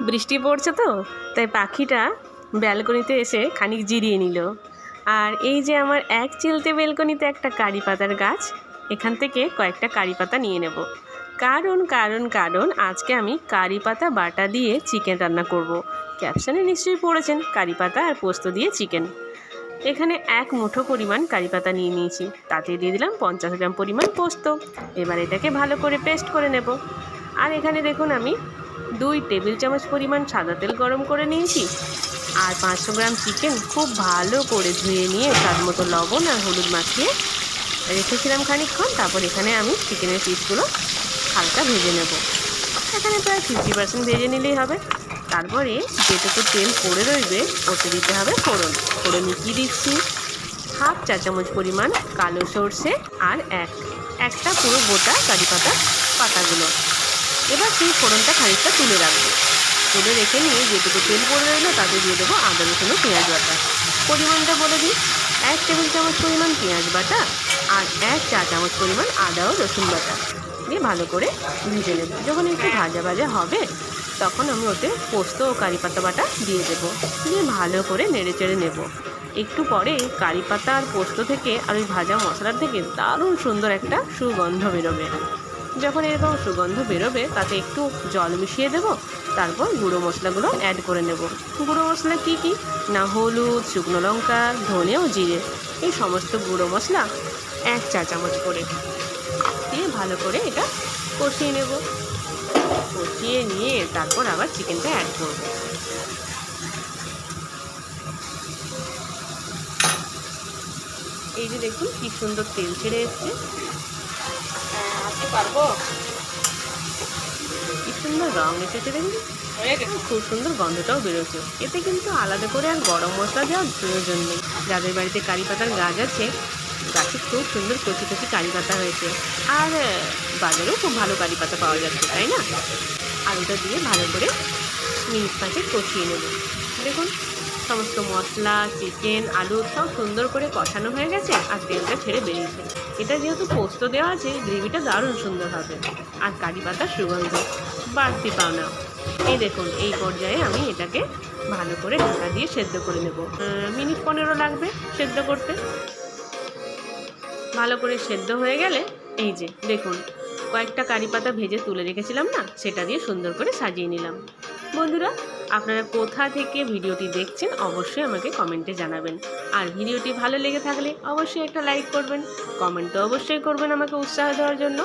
বৃষ্টি পড়ছে তো, তাই পাখিটা ব্যালকনিতে এসে খানিক জিরিয়ে নিল। আর এই যে আমার এক চিলতে ব্যালকনিতে একটা কারি পাতার গাছ, এখান থেকে কয়েকটা কারি পাতা নিয়ে নেব। কারণ কারণ কারণ আজকে আমি কারি পাতা বাটা দিয়ে চিকেন রান্না করব। ক্যাপশনে নিশ্চয়ই পড়েছেন কারি পাতা আর পোস্ত দিয়ে চিকেন। এখানে এক মুঠো পরিমাণ কারি পাতা নিয়ে নিয়েছি, তাতে দিয়ে দিলাম পঞ্চাশ গ্রাম পরিমাণ পোস্ত। এবার এটাকে ভালো করে পেস্ট করে নেব। আর এখানে দেখুন আমি দুই টেবিল চামচ পরিমাণ সাদা তেল গরম করে নিয়েছি আর পাঁচশো গ্রাম চিকেন খুব ভালো করে ধুয়ে নিয়ে স্বাদ মতো লবণ আর হলুদ মাখিয়ে রেখেছিলাম খানিকক্ষণ। তারপর এখানে আমি চিকেনের পিসগুলো হালকা ভেজে নেব। এখানে প্রায় ফিফটি পার্সেন্ট ভেজে নিলেই হবে। তারপরে যেটুকু তেল পড়ে রইবে, ওতে দিতে হবে ফোড়ন। ফোড়নে কী দিচ্ছি? হাফ চা চামচ পরিমাণ কালো সর্ষে আর এক, একটা পুরো গোটা কারি পাতা পাতাগুলো। এবার সেই ফোড়নটা খানিকটা তুলে রাখব। তুলে রেখে নিয়ে যেটুকু তেল পড়ে রইল তাতে দিয়ে দেবো আদা, রসুন ও পেঁয়াজ বাটা। পরিমাণটা বলে দিই, এক টেবিল চামচ পরিমাণ পেঁয়াজ বাটা আর এক চা চামচ পরিমাণ আদা ও রসুন বাটা দিয়ে ভালো করে ভেজে নেব। যখন একটু ভাজা ভাজা হবে, তখন আমি ওতে পোস্ত ও কারি পাতা বাটা দিয়ে দেবো। দিয়ে ভালো করে নেড়ে চেড়ে নেব। একটু পরে কারি পাতা আর পোস্ত থেকে আর ওই ভাজা মশলার থেকে দারুণ সুন্দর একটা সুগন্ধ বেরোবে। যখন এরকম সুগন্ধ বেরোবে, তাতে একটু জল মিশিয়ে দেব, তারপর গুঁড়ো মশলাগুলো অ্যাড করে নেব। গুঁড়ো মশলা কী কী? না হলুদ, শুকনো লঙ্কা, ধনে ও জিরে, এই সমস্ত গুঁড়ো মশলা এক চা চামচ করে দিয়ে ভালো করে এটা কষিয়ে নেব। কষিয়ে নিয়ে তারপর আবার চিকেনটা অ্যাড করব। এই যে দেখুন কি সুন্দর তেল ছেড়ে এসছে। পারব? কি সুন্দর রং এসেছে দেখুন খুব সুন্দর গন্ধটাও বেরোচ্ছে। এতে কিন্তু আলাদা করে আর গরম মশলা দেওয়ার প্রয়োজন নেই। যাদের বাড়িতে কারি পাতার গাছ আছে গাছে খুব সুন্দর কচি কচি কারি পাতা হয়েছে। আর বাজারেও খুব ভালো কারি পাতা পাওয়া যাচ্ছে তাই না? আলুটা দিয়ে ভালো করে মিনিট পাঁচে কষিয়ে নেব। দেখুন। সমস্ত মশলা চিকেন আলু সব সুন্দর করে কষানো হয়ে গেছে আর তেলটা ছেড়ে বেরিয়েছে। এটা যেহেতু পোস্ত দেওয়া আছে, গ্রেভিটা দারুণ সুন্দর হবে। আর কারি পাতার সুগন্ধ, বাড়তি পাওনা। এই দেখুন, এই পর্যায়ে আমি এটাকে ভালো করে ঢাকা দিয়ে সেদ্ধ করে নেব। মিনিট পনেরো লাগবে সেদ্ধ করতে। ভালো করে সেদ্ধ হয়ে গেলে, এই যে, দেখুন, কয়েকটা কারি পাতা ভেজে তুলে রেখেছিলাম না, সেটা দিয়ে সুন্দর করে সাজিয়ে নিলাম। বন্ধুরা আপনারা কোথা থেকে ভিডিওটি দেখছেন অবশ্যই আমাকে কমেন্টে জানাবেন। আর ভিডিওটি ভালো লেগে থাকলে অবশ্যই একটা লাইক করবেন। কমেন্ট তো অবশ্যই করবেন আমাকে উৎসাহ দেওয়ার জন্য।